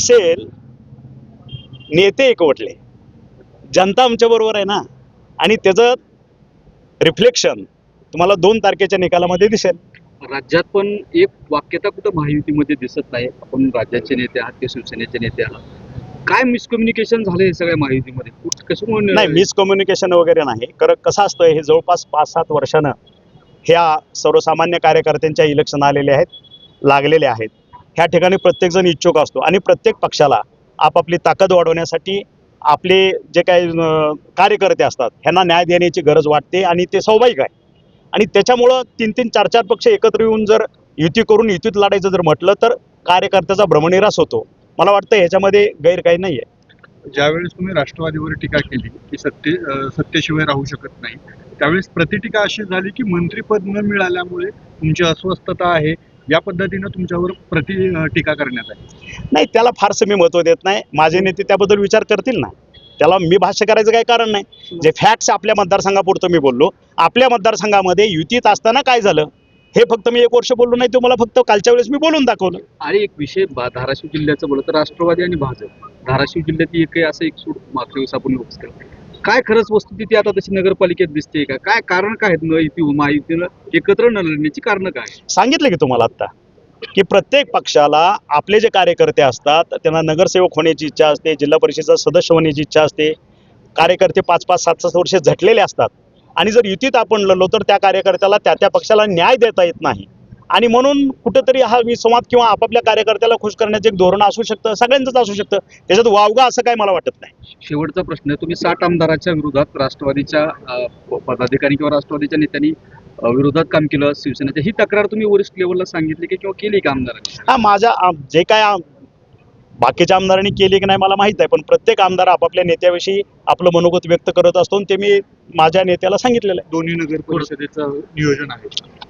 असेल नेते एकवटले. जनता आमच्या बरोबर आहे ना? आणि त्याचं रिफ्लेक्शन तुम्हाला दोन तारखेच्या निकालामध्ये दिसेल. राज्यात पण एक वाक्यता कुठं महायुतीमध्ये दिसत नाही. आपण राज्याचे नेते आहात ते शिवसेनेचे नेते आहात? काय मिसकम्युनिकेशन झालं हे सगळ्या महायुतीमध्ये? कुठ- कशामुळे नाही मिसकम्युनिकेशन वगैरे नाही. कारण कसं असतं हे जवळपास पाच सात वर्षानं ह्या सर्वसामान्य कार्यकर्त्यांच्या इलेक्शन आलेले आहेत लागलेले आहेत. ह्या ठिकाणी प्रत्येकजण इच्छुक असतो. आणि प्रत्येक पक्षाला आपापली ताकद वाढवण्यासाठी आपले जे काही कार्यकर्ते असतात ह्यांना न्याय देण्याची गरज वाटते आणि ते स्वाभाविक आहे. आणि त्याच्यामुळं तीन तीन चार चार पक्ष एकत्र येऊन जर युती करून युतीत लढायचं जर म्हटलं तर कार्यकर्त्याचा भ्रमनिरास होतो. मला वाटतं ह्याच्यामध्ये गैर काही नाही आहे ज्यावेळेस तुम्ही राष्ट्रवादीवर टीका केली की सत्ते सत्तेशिवाय राहू शकत नाही त्यावेळेस प्रतिटीका अशी झाली की मंत्रीपद न मिळाल्यामुळे तुमची अस्वस्थता आहे या पद्धतीनं तुमच्यावर प्रति टीका करण्यात आली. नाही त्याला फारसं मी महत्त्व देत नाही. माझे नेते त्याबद्दल विचार करतील ना. त्याला मी भाष्य करायचं काही कारण नाही. जे फॅक्ट्स आपल्या मतदारसंघापुरतं मी बोललो. आपल्या मतदारसंघामध्ये युतीत असताना काय झालं? हे फक्त मी एक वर्ष बोललो नाही तो मला फक्त कालच्या वेळेस मी बोलून दाखवलं. आणि एक विषय धाराशिव जिल्ह्याचं बोललं तर राष्ट्रवादी आणि भाजप. धाराशिव जिल्ह्यात एक आहे असं एक सूट मागच्या वेळेस आपण लोक केलं. काय खरंच वस्तुस्थिती आता तशी नगरपालिकेत दिसते का? काय कारण काय आहेत न युती महायुतीनं एकत्र न लढण्याची कारण काय सांगितलं की तुम्हाला आत्ता की प्रत्येक पक्षाला आपले जे कार्यकर्ते असतात त्यांना नगरसेवक होण्याची इच्छा असते जिल्हा परिषदेचा सदस्य होण्याची इच्छा असते कार्यकर्ते पाच पाच सात सात वर्षे झटलेले असतात. आणि जर युतीत आपण लढलो तर त्या कार्यकर्त्याला त्या त्या पक्षाला न्याय देता येत नाही. आणि म्हणून कुठंतरी हा विसंवाद किंवा आपापल्या कार्यकर्त्याला खुश करण्याचं एक धोरण असू शकतं सगळ्यांचंच असू शकतं. त्याच्यात वावगा असं काय मला वाटत नाही. शेवटचा प्रश्न आहे. तुम्ही साठ आमदाराच्या विरोधात राष्ट्रवादीच्या पदाधिकारी किंवा राष्ट्रवादीच्या नेत्यांनी विरोधात काम केलं शिवसेनेच्या ही तक्रार तुम्ही वरिष्ठ लेवलला सांगितली की किंवा केली का आमदारांनी? हा माझ्या जे काय आम- बाकीच्या आमदारांनी केली की नाही मला माहीत आहे. पण प्रत्येक आमदार आपापल्या नेत्याविषयी आपलं मनोगत व्यक्त करत असतो ते मी माझ्या नेत्याला सांगितलेलं दोन्ही नगर परिषदेचं नियोजन आहे आहे.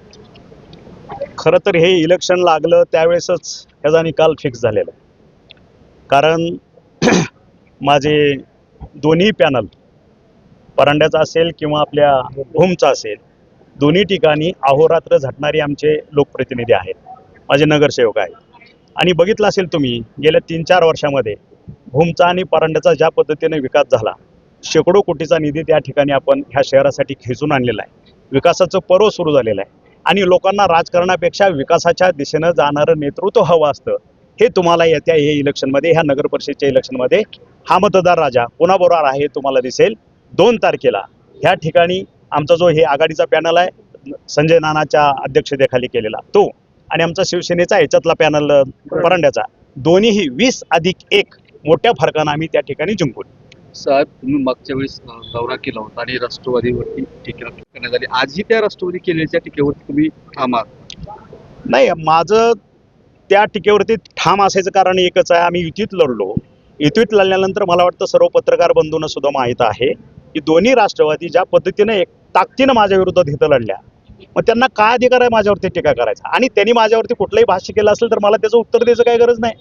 खरं तर हे इलेक्शन लागलं त्यावेळेसच ह्याचा निकाल फिक्स झालेला. आहे कारण माझे दोन्ही पॅनल परांड्याचा असेल किंवा आपल्या भूमचा असेल दोन्ही ठिकाणी अहोरात्र झटणारे आमचे लोकप्रतिनिधी आहेत. माझे नगरसेवक आहेत. आणि बघितलं असेल तुम्ही गेल्या तीन चार वर्षामध्ये भूमचा आणि परांड्याचा ज्या पद्धतीने विकास झाला शेकडो कोटीचा निधी त्या ठिकाणी आपण ह्या शहरासाठी खेचून आणलेला आहे. विकासाचं पर्व सुरू झालेलं आहे. आणि लोकांना राजकारणापेक्षा विकासाच्या दिशेनं जाणारं नेतृत्व हवं असतं. हे तुम्हाला येत्या हे इलेक्शनमध्ये ह्या नगर परिषदेच्या इलेक्शनमध्ये हा मतदार राजा कोणाबरोबर आहे तुम्हाला दिसेल. दोन तारखेला. ह्या ठिकाणी आमचा जो हे आघाडीचा पॅनल आहे संजय नानाच्या अध्यक्षतेखाली केलेला तो आणि आमचा शिवसेनेचा याच्यातला पॅनल परांड्याचा दोन्हीही वीस अधिक एक मोठ्या फरकानं आम्ही त्या ठिकाणी जिंकून. साहेब तुम्ही मागच्या वेळेस दौरा केला होता आणि राष्ट्रवादीवरती टीका करण्यात आली. आजही त्या राष्ट्रवादी केलेल्या टीकेवरती तुम्ही ठाम नाही माझं त्या टीकेवरती ठाम असायचं कारण एकच आहे आम्ही युतीत लढलो. युतीत लढल्यानंतर मला वाटतं सर्व पत्रकार बंधूंना सुद्धा माहीत आहे की दोन्ही राष्ट्रवादी ज्या पद्धतीने एक ताकदीनं माझ्या विरोधात इथं लढल्या. मग त्यांना काय अधिकार आहे माझ्यावरती टीका करायचा? आणि त्यांनी माझ्यावरती कुठलंही भाष्य केलं असेल तर मला त्याचं उत्तर द्यायचं काही गरज नाही.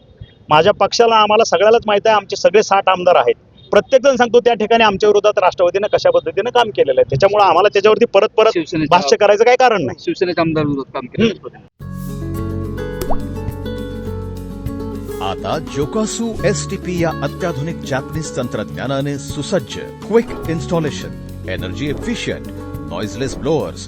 माझ्या पक्षाला आम्हाला सगळ्यालाच माहीत आहे आमचे सगळे साठ आमदार आहेत. प्रत्येकजण सांगतो त्या ठिकाणी आमच्या विरोधात राष्ट्रवादीनं कशा पद्धतीनं काम केलेलं आहे त्याच्यामुळे आम्हाला त्याच्यावरती परत परत भाष्य करायचं काही कारण नाही शिवसेनेच्या आमदार विरोधात काम केलं. आता जोकासू एस टी पी या अत्याधुनिक जॅपनीज तंत्रज्ञानाने सुसज्ज quick installation energy efficient noiseless blowers